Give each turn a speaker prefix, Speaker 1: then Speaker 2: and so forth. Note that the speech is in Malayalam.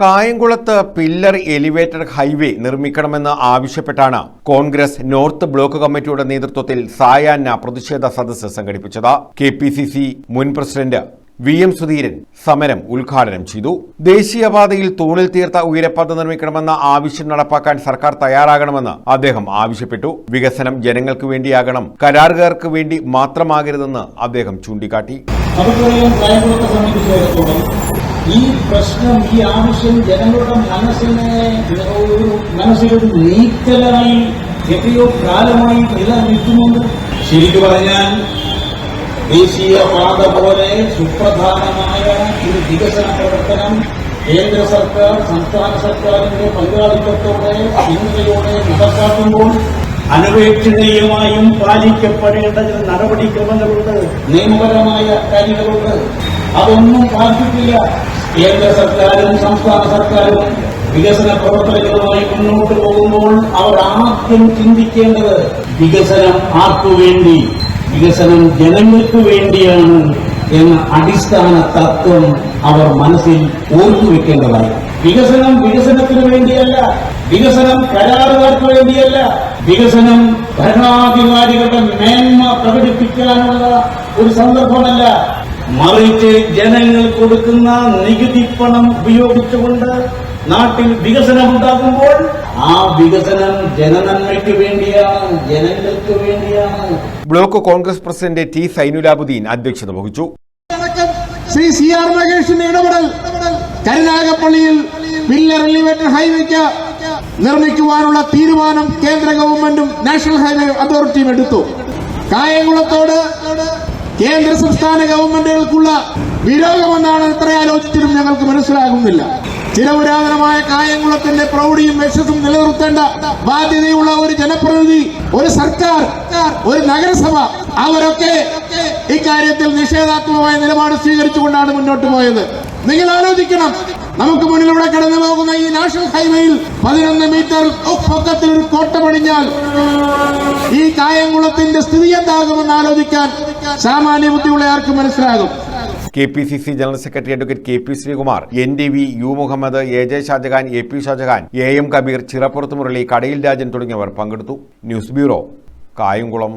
Speaker 1: കായംകുളത്ത് പില്ലർ എലിവേറ്റഡ് ഹൈവേ നിർമ്മിക്കണമെന്ന് ആവശ്യപ്പെട്ടാണ് കോൺഗ്രസ് നോർത്ത് ബ്ലോക്ക് കമ്മിറ്റിയുടെ നേതൃത്വത്തിൽ സായാഹ്ന പ്രതിഷേധ സദസ്സ് സംഘടിപ്പിച്ചത്. കെ പി സി സി മുൻ പ്രസിഡന്റ് വി എം സുധീരൻ സമരം ഉദ്ഘാടനം ചെയ്തു. ദേശീയപാതയിൽ തൂണിൽ തീർത്ത ഉയരപ്പാത നിർമ്മിക്കണമെന്ന ആവശ്യം നടപ്പാക്കാൻ സർക്കാർ തയ്യാറാകണമെന്ന് അദ്ദേഹം ആവശ്യപ്പെട്ടു. വികസനം ജനങ്ങൾക്ക് വേണ്ടിയാകണം കരാറുകാർക്ക് വേണ്ടി മാത്രമാകരുതെന്ന് അദ്ദേഹം ചൂണ്ടിക്കാട്ടി.
Speaker 2: ഈ പ്രശ്നം ഈ ആവശ്യം ജനങ്ങളുടെ മനസ്സിനെ ഒരു മനസ്സിലൊരു നീക്കലായി എത്രയോ കാലമായി നിലനിൽക്കുന്നുണ്ട്. ശരിക്കു പറഞ്ഞാൽ ദേശീയ പാത പോലെ സുപ്രധാനമായ ഒരു വികസന പ്രവർത്തനം കേന്ദ്ര സർക്കാർ സംസ്ഥാന സർക്കാരിന്റെ പങ്കാളിത്തത്തോടെ ചിന്തയോടെ നടപ്പാക്കുമ്പോൾ അനപേക്ഷണീയമായും പാലിക്കപ്പെടേണ്ട ചില നടപടിക്രമങ്ങളുണ്ട് നിയമപരമായ കാര്യങ്ങളുണ്ട്. അതൊന്നും പാലിച്ചിട്ടില്ല. കേന്ദ്ര സർക്കാരും സംസ്ഥാന സർക്കാരും വികസന പ്രവർത്തനങ്ങളുമായി മുന്നോട്ട് പോകുമ്പോൾ അവർ ആദ്യം ചിന്തിക്കേണ്ടത് വികസനം ആർക്കു വേണ്ടി? വികസനം ജനങ്ങൾക്ക് വേണ്ടിയാണ് എന്ന അടിസ്ഥാന തത്വം അവർ മനസ്സിൽ ഓർത്തുവെക്കേണ്ടതായി വികസനം വികസനത്തിന് വേണ്ടിയല്ല വികസനം കരാറുകാർക്ക് വേണ്ടിയല്ല വികസനം ഭരണാധികാരികളുടെ മേന്മ പ്രകടിപ്പിക്കാനുള്ള ഒരു സന്ദർഭമല്ല. മറിച്ച് ജനങ്ങൾ കൊടുക്കുന്ന നികുതി പണം ഉപയോഗിച്ചുകൊണ്ട് നാട്ടിൽ വികസനം ഉണ്ടാകുമ്പോൾ ആ വികസനം ജനനന്മയ്ക്ക് വേണ്ടിയാണ് ജനങ്ങൾക്ക് വേണ്ടിയാണ്.
Speaker 1: Block Congress president T Zainulabuddin അധ്യക്ഷത വഹിച്ചു.
Speaker 3: ശ്രീ സി ആർ മഹേഷിന്റെ ഇടപെടൽ കരുനാഗപ്പള്ളിയിൽ പില്ലർ എലിവേറ്റഡ് ഹൈവേക്ക് നിർമ്മിക്കുവാനുള്ള തീരുമാനം കേന്ദ്ര ഗവൺമെന്റും നാഷണൽ ഹൈവേ അതോറിറ്റിയും എടുത്തു. കായംകുളത്തോട് കേന്ദ്ര സംസ്ഥാന ഗവൺമെന്റുകൾക്കുള്ള വിരോധമെന്നാണ് എത്ര ആലോചിച്ചിട്ടും ഞങ്ങൾക്ക് മനസ്സിലാകുന്നില്ല. ചില പുരാതനമായ കായംകുളത്തിന്റെ പ്രൗഢിയും യശസ്സും നിലനിർത്തേണ്ട ബാധ്യതയുള്ള ഒരു ജനപ്രതിനിധി ഒരു സർക്കാർ ഒരു നഗരസഭ അവരൊക്കെ ഇക്കാര്യത്തിൽ നിഷേധാത്മകമായ നിലപാട് സ്വീകരിച്ചുകൊണ്ടാണ് മുന്നോട്ട് പോയത്. നിങ്ങൾ ആലോചിക്കണം നമുക്ക് മുന്നിലൂടെ കടന്നു പോകുന്ന ഈ നാഷണൽ ഹൈവേയിൽ പതിനൊന്ന് മീറ്റർ പൊക്കത്തിൽ ഒരു കോട്ട പണിഞ്ഞാൽ കായംകുളത്തിന്റെ സ്ഥിതി എന്താകുമെന്ന് ആലോചിക്കാൻ സാമാന്യ ബുദ്ധിയുള്ള ആർക്കും മനസ്സിലാകും.
Speaker 1: K P C C general secretary advocate K P Sreekumar N D V U Muhammad A J Shajahan A P Shajahan A M Kabeer Chirappurath Murali Kadayil Rajan തുടങ്ങിയവർ പങ്കെടുത്തു. News bureau Kayamkulam.